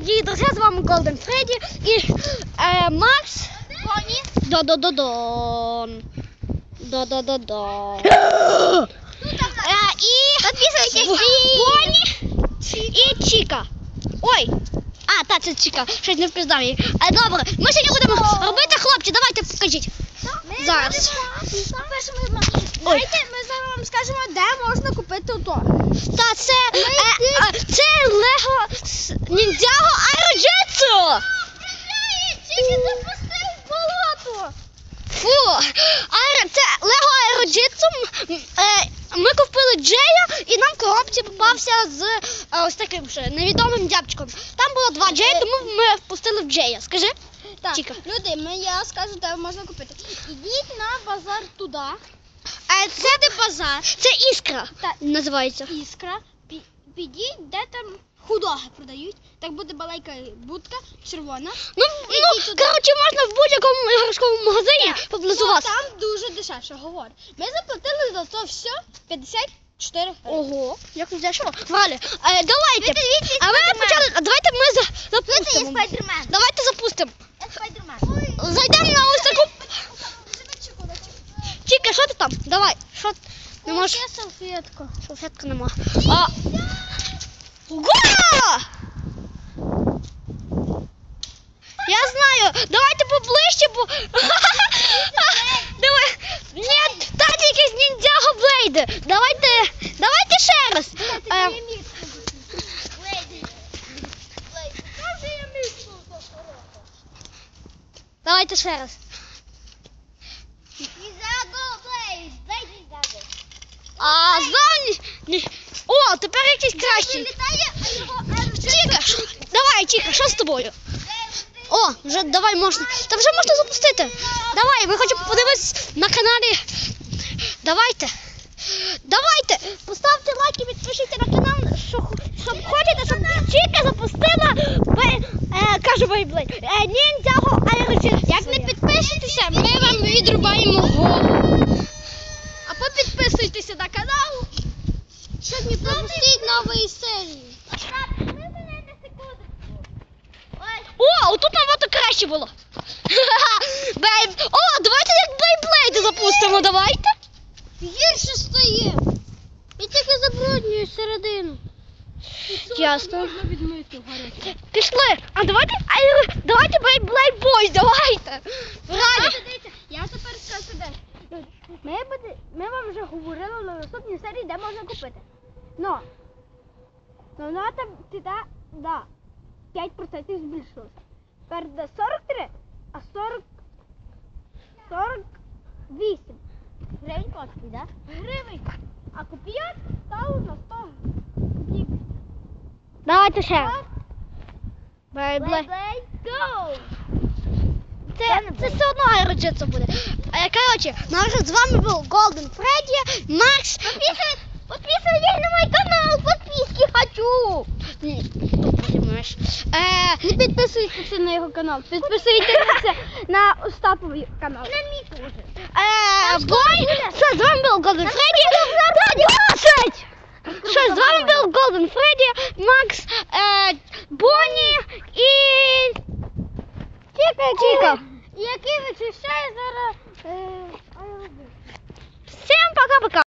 дорогі друзі, з вами Golden Freddy і е, Макс. Поні. Да-да-да-дон. Да-да-да-да. Е, і Підписуйтесь. Поні і Чіка. Ой. А, та, це Чіка. Щось не впізнав її. Е, добре, ми сьогодні будемо робити хлопці. Давайте покажіть. Зараз. Зма- Знаєте, ми зараз вам скажемо, де можна купити ото. Та це, е, е, це Ніндзяго Аероджетсу. Тільки запустив в болото. Фу, аеро, це Лего Аероджетсу. Е, ми купили Джея і нам в коробці попався з е, ось таким ще невідомим дябчиком. Там було два Джея, тому ми впустили в Джея. Скажи? Так, Чіка. люди, ми, я скажу, де можна купити. Ідіть на базар туди. Е, це де базар? Це іскра. Так. Називається. Іскра. Пі- Підіть, де там худоги продають. Так буде балайка будка червона. Ну, ну коротше, можна в будь-якому іграшковому магазині поблизу Ну, вас. Там дуже дешевше, говорю. Ми заплатили за це все 54 гривень. Ого, як дешево. Валя, е, давайте. дивіться, А Спайдермен. почали. а Давайте ми за, запустимо. спайдермен. Давайте запустимо. Зайдемо на ось таку. Тільки, що ти там? Давай. Що? ти? Не можеш. салфетку. Салфетки нема. А. Ого! Я знаю. Давайте поближче, бо. Давай. Ні, та якісь ніндзяго блейди. Давайте. Давайте ще раз. Ем, Давайте ще раз. А зовні. ні. О, тепер якийсь кращий. Чіка, що- давай, Чіка, що з тобою? О, вже давай можна. Та вже можна запустити. Давай, ми хочемо подивитися на каналі. Давайте. Давайте. Поставте лайк і підпишіться на канал, що, щоб хочете, щоб Чіка запустила е, кажу Бейблейд. Е, ніндзяго аерочит. Як не підпишетеся, ми вам відрубаємо голову. А попідписуйтеся на канал, щоб не пропустити серії. О, отут набагато краще було. Бейб. О, давайте як Бейблейди запустимо, давайте. Гірше стає. І тільки забруднює середину. Ясно. Пішли. А давайте, а, давайте Бейблейд Бойс, давайте. Раді. Я тепер скажу де. Ми, буде, ми вам вже говорили на наступній серії, де можна купити. Но, но вона там туди, да, 5% збільшилося. Тепер де 43, а 40, 48 гривень коштує, да? Гривень. А копійок стало на 100 копійок. Давайте ще. Бейблейд. go! Це, це все одно аероджетса буде. Е, Коротше, ну а з вами був Golden Freddy, Макс. Подписывайтесь Не підписуйтеся на його канал. Підписуйтеся на Остапові канал. На мій теж. Е, Бой! Все, з вами був Голден Фредді. Та досить! Все, з вами був Голден Фредді, Макс, е, Бонні і... Тіка, Тіка. Який вичищає зараз... Всім пока-пока.